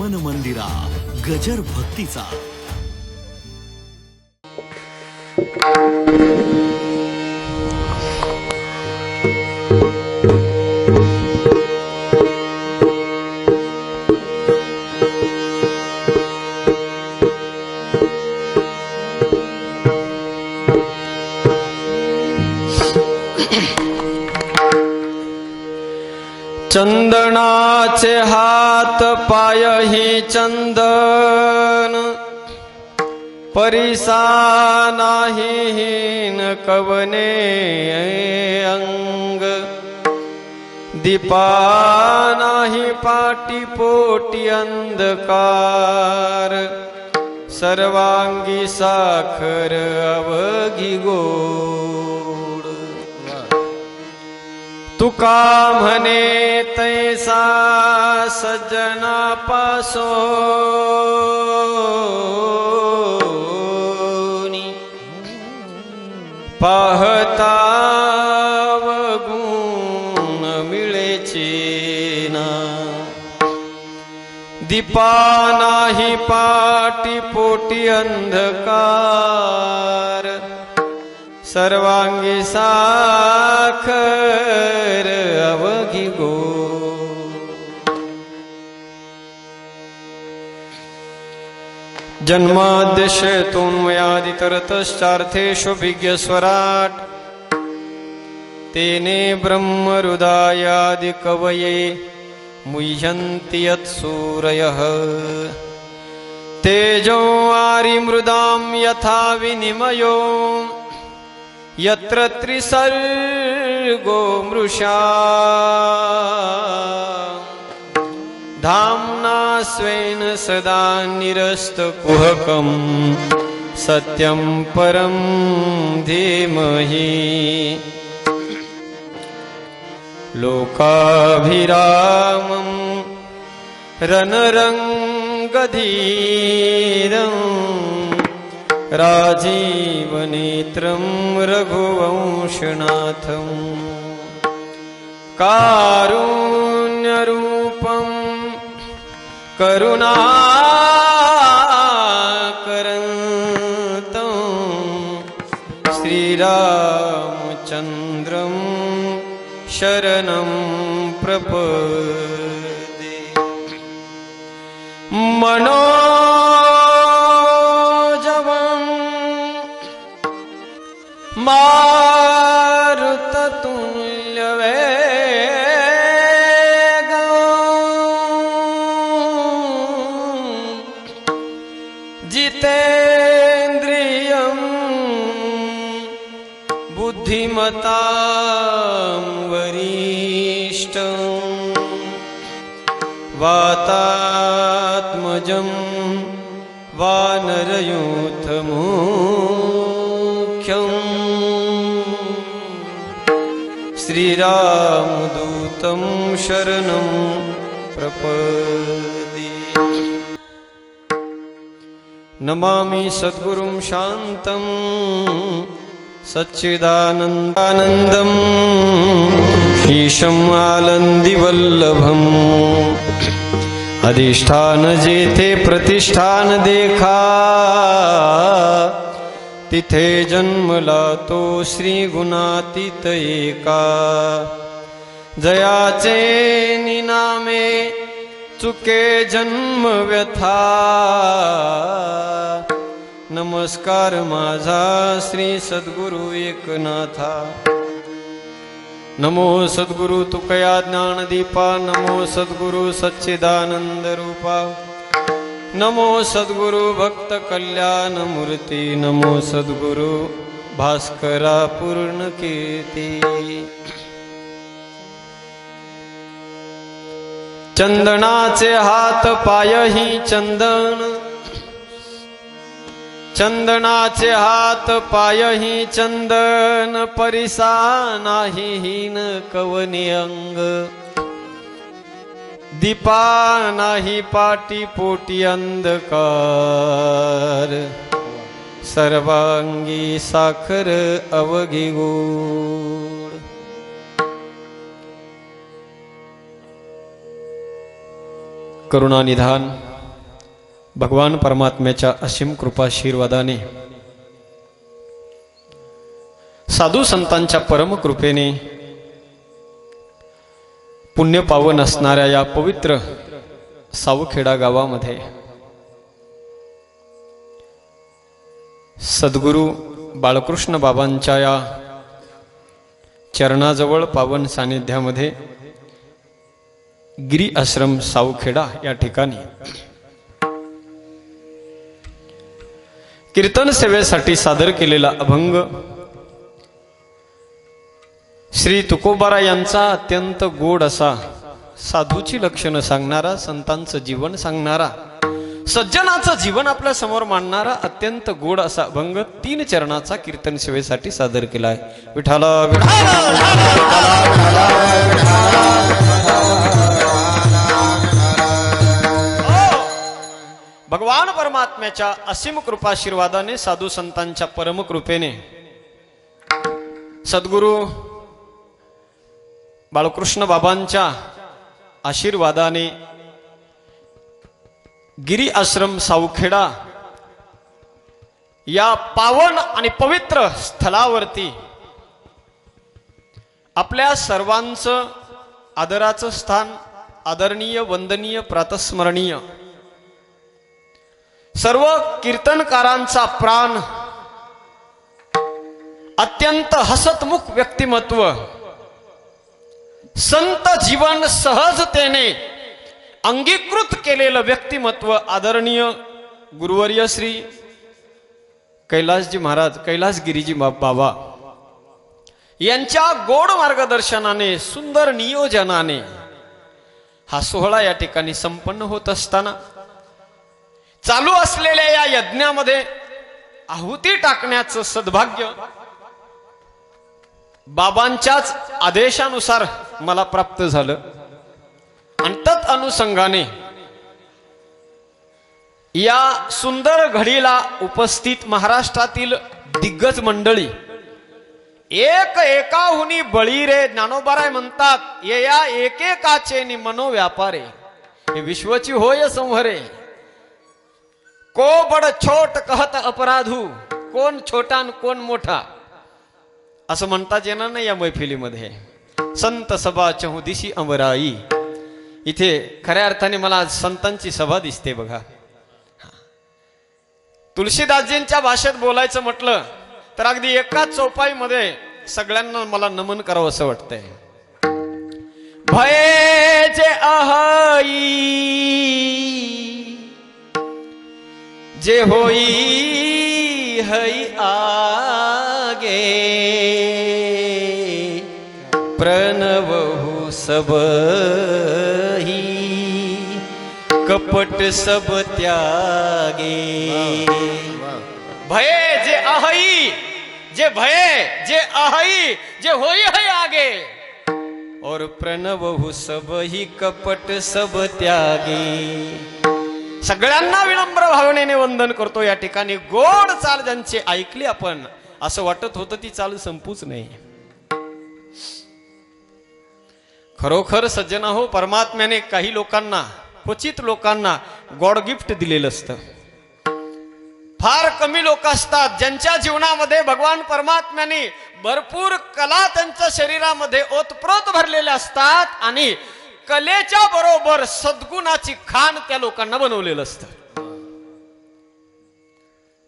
मन मंदिरा गजर भक्तीचा. चंदनाचे हात पायही चंदन परिसा नाही कवने अंग दीपा नाही पाटी पोटी अंधकार सर्वांगी साखर अवघी गो तुका म्हणे तैसा सज्जना पासो पाहता गुण मिळेचे ना दीपा नाही पाटी पोटी अंधकार. सर्वांगी साखर अवघी गो। जन्माद्यशेतोन्मयादितरतश्चार्थेषु विज्ञस्वराट् तेने ब्रह्महृदायादिकवये मुह्यन्ति यत्सूरयः। तेजो आरिमृदां यथा विनिमयो यत्र त्रिसर्गो मृषा। धाम्ना स्वेन सदा निरस्तकुहकम् सत्यं परं धीमहि। लोकाभिरामम् रणरङ्गधीरम् राजीवनेत्रं रघुवंशनाथम् कारुण्यरूपं करुणाकरन्तं श्रीरामचन्द्रं शरणं प्रपदे। मनो बुद्धिमतां वरिष्ठम्। वातात्मजं वानरयो श्रीरामदूतं शरणं प्रपदे नमामि सद्गुरुं शान्तं सच्चिदानन्दानन्दम् ईशम् आनन्दिवल्लभम् अधिष्ठान जेथे प्रतिष्ठान देखा तिथे जन्मला तो श्री गुणातीत एका. जयाचे निनामे चुके जन्म व्यथा. नमस्कार माझा श्री सद्गुरु एकनाथा. नमो सद्गुरु तुकया ज्ञानदीपा नमो सद्गुरु सच्चिदानंद रूपा नमो सद्गुरु भक्त कल्याण मूर्ती नमो सद्गुरु भास्करा पूर्ण कीर्ती। चंदनाचे हात पायही चंदन। चंदनाचे हात पायही चंदन परिसा नाही हीन कवनी अंग। दीपा नाही पाटी पोटी अंधकार. सर्वांगी साखर अवघी गोड करुणानिधान भगवान परमात्म्याच्या असीम कृपाशीर्वादाने साधू संतांच्या परमकृपेने पुण्य पावन असणाऱ्या या पवित्र सावखेडा गावामध्ये सद्गुरू बाळकृष्ण बाबांच्या या चरणाजवळ पावन सानिध्यामध्ये गिरी आश्रम सावखेडा या ठिकाणी कीर्तन सेवेसाठी सादर केलेला अभंग श्री तुकोबारा यांचा अत्यंत गोड असा साधूची लक्षणं सांगणारा संतांचं जीवन सांगणारा सज्जनाचं जीवन आपल्यासमोर मांडणारा अत्यंत गोड असा भंग तीन चरणाचा कीर्तन सेवेसाठी सादर केला आहे विठाल विठाला हो! भगवान परमात्म्याच्या असीम कृपाशीर्वादाने साधू संतांच्या परमकृपेने सद्गुरू बाळकृष्ण बाबांच्या आशीर्वादाने गिरी आश्रम सावखेडा या पावन आणि पवित्र स्थलावरती आपल्या सर्वांचं आदराचं स्थान आदरणीय वंदनीय प्रातस्मरणीय. सर्व कीर्तनकारांचा प्राण अत्यंत हसतमुख व्यक्तिमत्व. संत जीवन सहजतेने अंगीकृत केलेलं व्यक्तिमत्व आदरणीय गुरुवर्य श्री कैलासजी महाराज कैलासगिरीजी बाबा यांच्या गोड मार्गदर्शनाने सुंदर नियोजनाने हा सोहळा या ठिकाणी संपन्न होत असताना चालू असलेल्या या यज्ञामध्ये आहुती टाकण्याचं सद्भाग्य बाबांच्याच आदेशानुसार मला प्राप्त झालं. आणि तत् अनुषंगाने या सुंदर घडीला उपस्थित महाराष्ट्रातील दिग्गज मंडळी एक एकाहुनी बळी रे ज्ञानोबाराय म्हणतात ये या एकेकाचे नि मनोव्यापारे हे विश्वची होय संहरे को बड छोट कहत अपराधू कोण छोटा न कोण मोठा. असं म्हणताच येणार नाही या मैफिलीमध्ये. संत सभा चहुदिशी अमराई इथे खऱ्या अर्थाने मला आज संतांची सभा दिसते बघा. तुलसीदासजींच्या भाषेत बोलायचं म्हटलं तर अगदी एकाच चौपाईमध्ये सगळ्यांना मला नमन करावं असं वाटतंय. जे अहई जे होई हई आगे. प्रणवहु सबही कपट सब त्यागे। भये जे अहई जे भये जे अहई जे होई है आगे। और प्रणवहु सब ही कपट सब त्यागे। सगळ्यांना विनम्र भावनेने वंदन करतो या ठिकाणी. गोड चाल ज्यांची ऐकली आपण असं वाटत होतं ती चाल संपूच नाही. खरोखर सज्जना हो परमात्म्याने काही लोकांना क्वचित लोकांना गॉड गिफ्ट दिलेलं असतं. फार कमी लोक असतात ज्यांच्या जीवनामध्ये भगवान परमात्म्याने भरपूर कला त्यांच्या शरीरामध्ये ओतप्रोत भरलेल्या असतात आणि कलेच्या बरोबर सद्गुणाची खाण त्या लोकांना बनवलेलं असतं.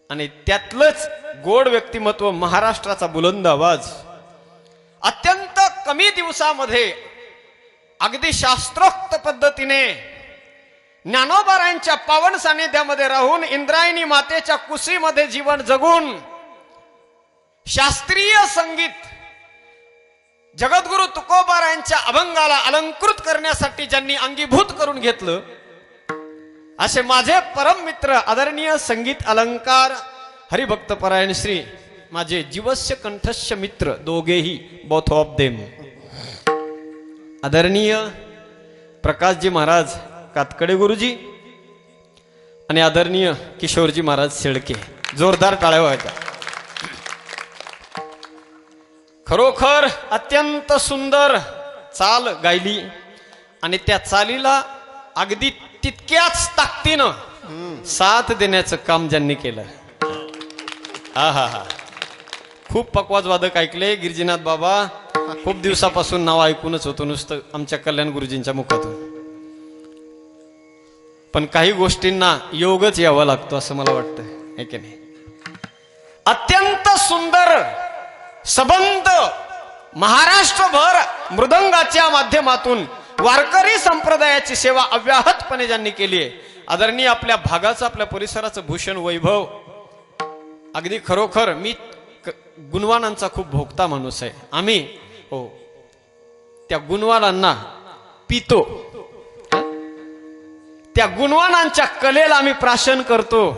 आणि त्यातलंच गोड व्यक्तिमत्व महाराष्ट्राचा बुलंद आवाज. अत्यंत कमी दिवसामध्ये अगदी शास्त्रोक्त पद्धतीने ज्ञानोबारायांच्या पावन सानिध्यामध्ये राहून इंद्रायणी मातेच्या कुशीमध्ये जीवन जगून शास्त्रीय संगीत जगद्गुरु तुकोबारायांच्या अभंगाला अलंकृत करण्यासाठी ज्यांनी अंगीभूत करून घेतलं असे माझे परम मित्र आदरणीय संगीत अलंकार हरिभक्त परायण श्री माझे जीवस्य कंठस्य मित्र दोघेही बोथ ऑफ देम आदरणीय प्रकाशजी महाराज कातकडे गुरुजी आणि आदरणीय किशोरजी महाराज शेळके. जोरदार टाळ्या व्हायच्या. खरोखर अत्यंत सुंदर चाल गायली आणि त्या चालीला अगदी तितक्याच ताकदीनं साथ देण्याचं काम ज्यांनी केलं. हा हा हा. खूप पकवाज वादक ऐकले गिरिजीनाथ बाबा. खूप दिवसापासून नाव ऐकूनच होतो नुसतं आमच्या कल्याण गुरुजींच्या मुखातून. पण काही गोष्टींना योगच यावा लागतो असं मला वाटतं की नाही? अत्यंत सुंदर सबंध महाराष्ट्रभर मृदंगाच्या माध्यमातून वारकरी संप्रदायाची सेवा अव्याहतपणे ज्यांनी केली आहे आदरणीय आपल्या भागाचं आपल्या परिसराचं भूषण वैभव अगदी खरोखर मी गुणवानांचा खूप भोगता माणूस आहे. आम्ही हो. त्या गुणवानांना पितो. त्या गुणवानांच्या कलेला आम्ही प्राशन करतो.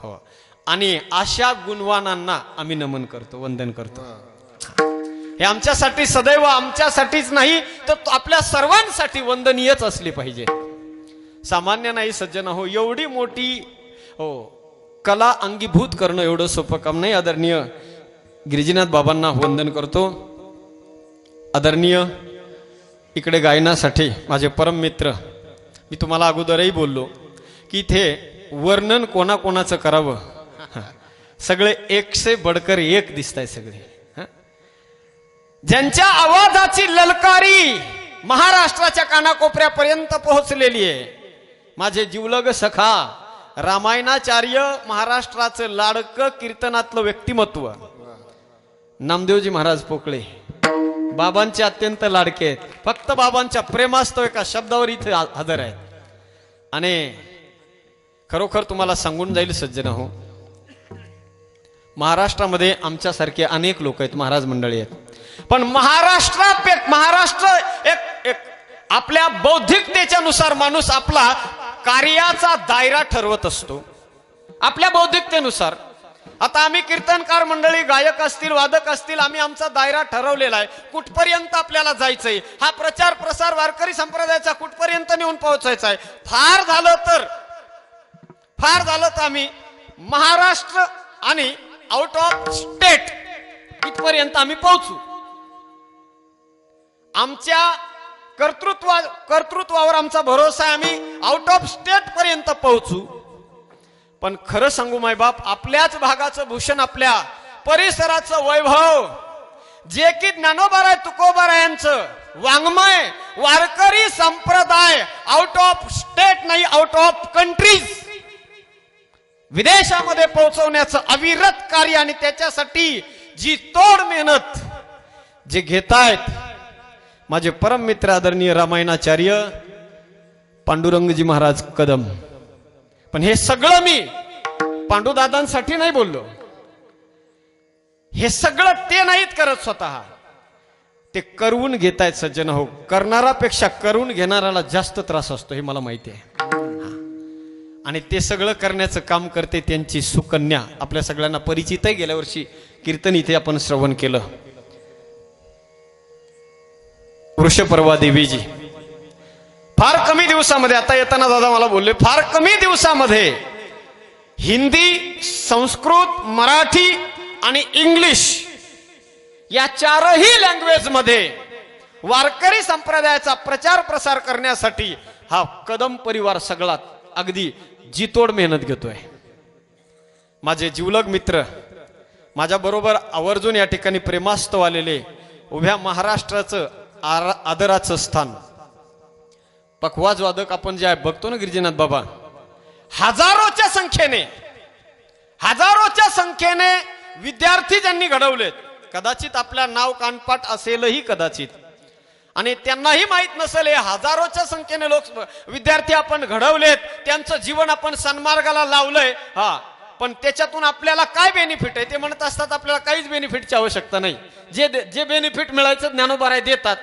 हो. आणि अशा गुणवानांना आम्ही नमन करतो वंदन करतो. हे आमच्यासाठी सदैव आमच्यासाठीच नाही तर तो आपल्या सर्वांसाठी वंदनीयच असली पाहिजे. सामान्य नाही सज्जन हो एवढी मोठी हो कला अंगीभूत करणं एवढं सोपं काम नाही आदरणीय गिरिजीनाथ बाबांना वंदन करतो. आदरणीय इकडे गायनासाठी माझे परम मित्र मी तुम्हाला अगोदरही बोललो की इथे वर्णन कोणाकोणाचं करावं? सगळे एकशे बडकर एक दिसत आहे सगळे ज्यांच्या आवाजाची ललकारी महाराष्ट्राच्या कानाकोपऱ्यापर्यंत पोहोचलेली आहे माझे जीवलग सखा रामायणाचार्य महाराष्ट्राचं लाडकं कीर्तनातलं व्यक्तिमत्व नामदेवजी महाराज पोकळे. बाबांचे अत्यंत लाडके आहेत. फक्त बाबांच्या प्रेमास्तव एका शब्दावर इथे हजर आहेत आणि खरोखर तुम्हाला सांगून जाईल सज्जन हो महाराष्ट्रामध्ये आमच्यासारखे अनेक लोक आहेत महाराज मंडळी आहेत. पण महाराष्ट्रात महाराष्ट्र एक एक आपल्या बौद्धिकतेच्यानुसार माणूस आपला कार्याचा दायरा ठरवत असतो. आपल्या बौद्धिकतेनुसार. आता आम्ही कीर्तनकार मंडळी गायक असतील वादक असतील आम्ही आमचा दायरा ठरवलेला आहे. कुठपर्यंत आपल्याला जायचंय? हा प्रचार प्रसार वारकरी संप्रदायाचा कुठपर्यंत नेऊन पोहोचायचा आहे? फार झालं तर फार झालं तर आम्ही महाराष्ट्र आणि आउट ऑफ स्टेट इथपर्यंत आम्ही पोहोचू. आमच्या कर्तृत्वा कर्तृत्वावर आमचा भरोसा आहे. आम्ही आउट ऑफ स्टेट पर्यंत पोहोचू. पण खरं सांगू माय बाप आपल्याच भागाचं भूषण आपल्या परिसराचं वैभव. जे की ज्ञानोबाराय तुकोबारायांचं वाङ्मय वारकरी संप्रदाय आउट ऑफ स्टेट नाही आउट ऑफ कंट्रीज विदेशामध्ये पोहोचवण्याचं अविरत कार्य आणि त्याच्यासाठी जी तोड मेहनत जे घेतायत माझे परम मित्र आदरणीय रामायणाचार्य पांडुरंगजी महाराज कदम. पण हे सगळं मी पांडुदादांसाठी नाही बोललो. हे सगळं ते नाहीत करत स्वतः. ते करवून घेतायत सज्जन हो. करणारापेक्षा करून घेणाऱ्याला जास्त त्रास असतो हे मला माहिती आहे. आणि ते सगळं करण्याचं काम करते त्यांची सुकन्या. आपल्या सगळ्यांना परिचित आहे गेल्या वर्षी कीर्तन इथे आपण श्रवण केलं. वृषपर्वा देवीजी. फार कमी दिवसामध्ये आता येताना दादा मला बोलले फार कमी दिवसामध्ये हिंदी संस्कृत मराठी आणि इंग्लिश या चारही लँग्वेजमध्ये वारकरी संप्रदायाचा प्रचार प्रसार करण्यासाठी हा कदम परिवार सगळा अगदी जितोड मेहनत घेतोय. माझे जिवलग मित्र माझ्या बरोबर आवर्जून या ठिकाणी प्रेमास्तव आलेले उभ्या महाराष्ट्राचं आरा- आदराचं स्थान पखवाज वादक आपण जे आहे बघतो ना गिरिजीनाथ बाबा. हजारोच्या संख्येने हजारोच्या संख्येने विद्यार्थी ज्यांनी घडवलेत कदाचित आपल्या नाव कानपाट असेलही कदाचित. आणि त्यांनाही माहीत नसेल हे हजारोच्या संख्येने लोक विद्यार्थी आपण घडवलेत त्यांचं जीवन आपण सन्मार्गाला लावलंय. हा पण त्याच्यातून आपल्याला काय बेनिफिट आहे? ते म्हणत असतात आपल्याला काहीच बेनिफिटची आवश्यकता नाही. जे जे बेनिफिट मिळायचं ज्ञानोबाराय देतात.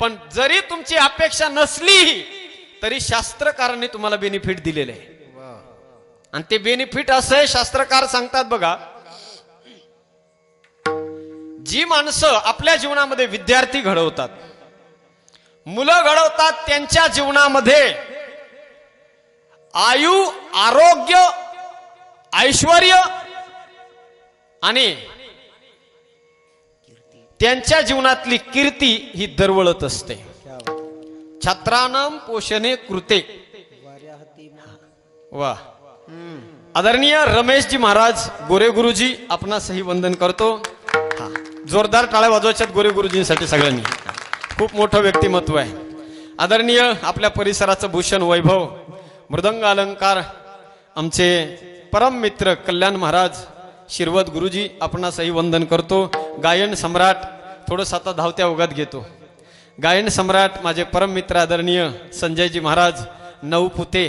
पण जरी तुमची अपेक्षा नसलीही तरी शास्त्रकारांनी तुम्हाला बेनिफिट दिलेले आहे. आणि ते बेनिफिट असं आहे शास्त्रकार सांगतात बघा जी माणसं आपल्या जीवनामध्ये विद्यार्थी घडवतात मुलं घडवतात त्यांच्या जीवनामध्ये आयु आरोग्य ऐश्वर आणि त्यांच्या जीवनातली कीर्ती ही दरवळत असते. छत्रानम पोषणे कृते। वा। आदरणीय रमेशजी महाराज गोरे गुरुजी आपणासही वंदन करतो। हा जोरदार टाळ्या वाजवायच्यात गोरे गुरुजींसाठी सगळ्यांनी। खूप मोठं व्यक्तिमत्व आहे। आदरणीय आपल्या परिसराचं भूषण वैभव मृदंग अलंकार आमचे परम मित्र कल्याण महाराज शिरवत गुरुजी आपणासही वंदन करतो। गायन सम्राट थोडंसं आता धावत्या ओघात घेतो। गायन सम्राट माझे परम मित्र आदरणीय संजयजी महाराज नऊ पुते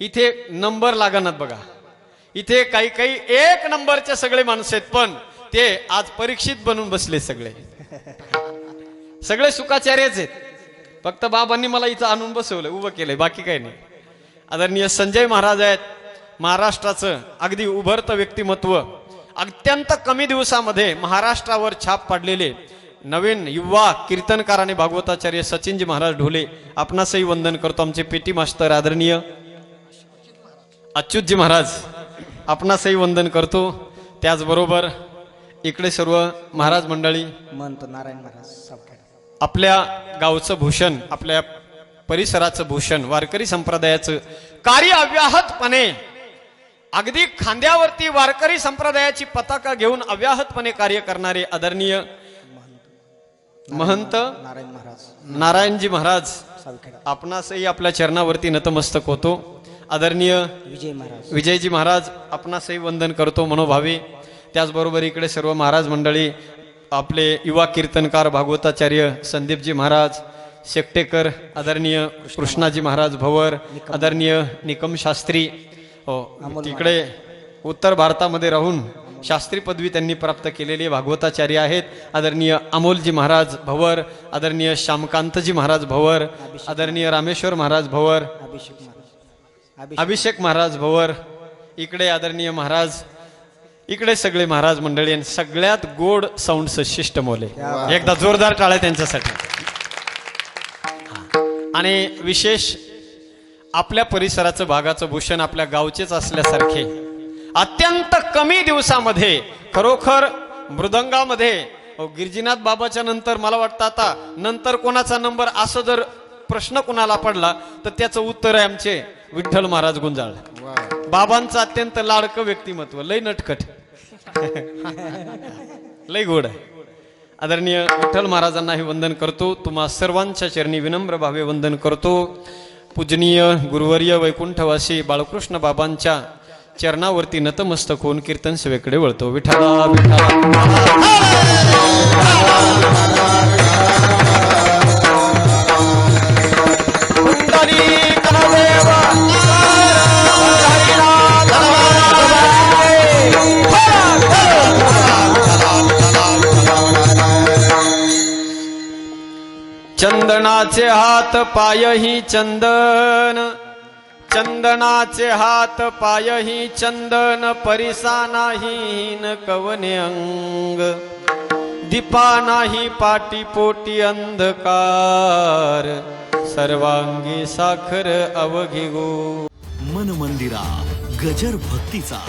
इथे नंबर लागणार बघा. इथे काही काही एक नंबरचे सगळे माणसं आहेत पण ते आज परीक्षित बनून बसले सगळे. सगळे सुखाचार्यच आहेत. फक्त बाबांनी मला इथं आणून बसवलं उभं केलंय बाकी काही नाही. आदरणीय संजय महाराज आहेत महाराष्ट्राचं अगदी उभरतं व्यक्तिमत्व अत्यंत कमी दिवसामध्ये महाराष्ट्रावर छाप पाडलेले नवीन युवा कीर्तनकार आणि भागवताचार्य सचिनजी महाराज ढोले आपणासही वंदन करतो. आमचे पेटी मास्तर आदरणीय अच्युतजी महाराज आपणासही वंदन करतो. त्याचबरोबर इकडे सर्व महाराज मंडळी म्हणतो नारायण महाराज आपल्या गावचं भूषण आपल्या परिसराचं भूषण वारकरी संप्रदायाचं कार्य अव्याहतपणे अगदी खांद्यावरती वारकरी संप्रदायाची पताका घेऊन अव्याहतपणे कार्य करणारे आदरणीय महंत नारायण महाराज नारायणजी महाराज आपणासही आपल्या चरणावरती नतमस्तक होतो. आदरणीय विजय महाराज विजयजी महाराज आपणासही वंदन करतो मनोभावे. त्याचबरोबर इकडे सर्व महाराज मंडळी आपले युवा कीर्तनकार भागवताचार्य संदीपजी महाराज शेकटेकर आदरणीय कृष्णाजी महाराज भवर आदरणीय निकम शास्त्री हो तिकडे उत्तर भारतामध्ये राहून शास्त्री पदवी त्यांनी प्राप्त केलेली भागवताचार्य आहेत. आदरणीय अमोलजी महाराज भवर आदरणीय श्यामकांतजी महाराज भवर आदरणीय रामेश्वर महाराज भवर अभिषेक महाराज. भवर इकडे आदरणीय महाराज इकडे सगळे महाराज मंडळी आणि सगळ्यात गोड साऊंड शिष्ट मोले. एकदा जोरदार टाळ्या त्यांच्यासाठी. आणि विशेष आपल्या परिसराचं भागाचं भूषण आपल्या गावचेच असल्यासारखे अत्यंत कमी दिवसामध्ये खरोखर मृदंगामध्ये. गिरजीनाथ बाबाच्या नंतर मला वाटतं आता नंतर कोणाचा नंबर असं जर प्रश्न कोणाला पडला तर त्याचं उत्तर आहे आमचे विठ्ठल महाराज गुंजाळ. बाबांचं अत्यंत लाडकं व्यक्तिमत्व लय नटखट. लय गोड आहे. आदरणीय विठ्ठल महाराजांनाही वंदन करतो. तुम्हा सर्वांच्या चरणी विनम्र भावे वंदन करतो. पूजनीय गुरुवर्य वैकुंठवासी बाळकृष्ण बाबांच्या चरणावरती नतमस्तक होऊन कीर्तन सेवेकडे वळतो. विठाला विठाला चंदनाचे हात पायही चंदन. चंदनाचे हात पायही चंदन परिसा नाही न कवने अंग? दीपा नाही पाटी पोटी अंधकार सर्वांगी साखर अवघिगो मन मंदिरा गजर भक्तीचा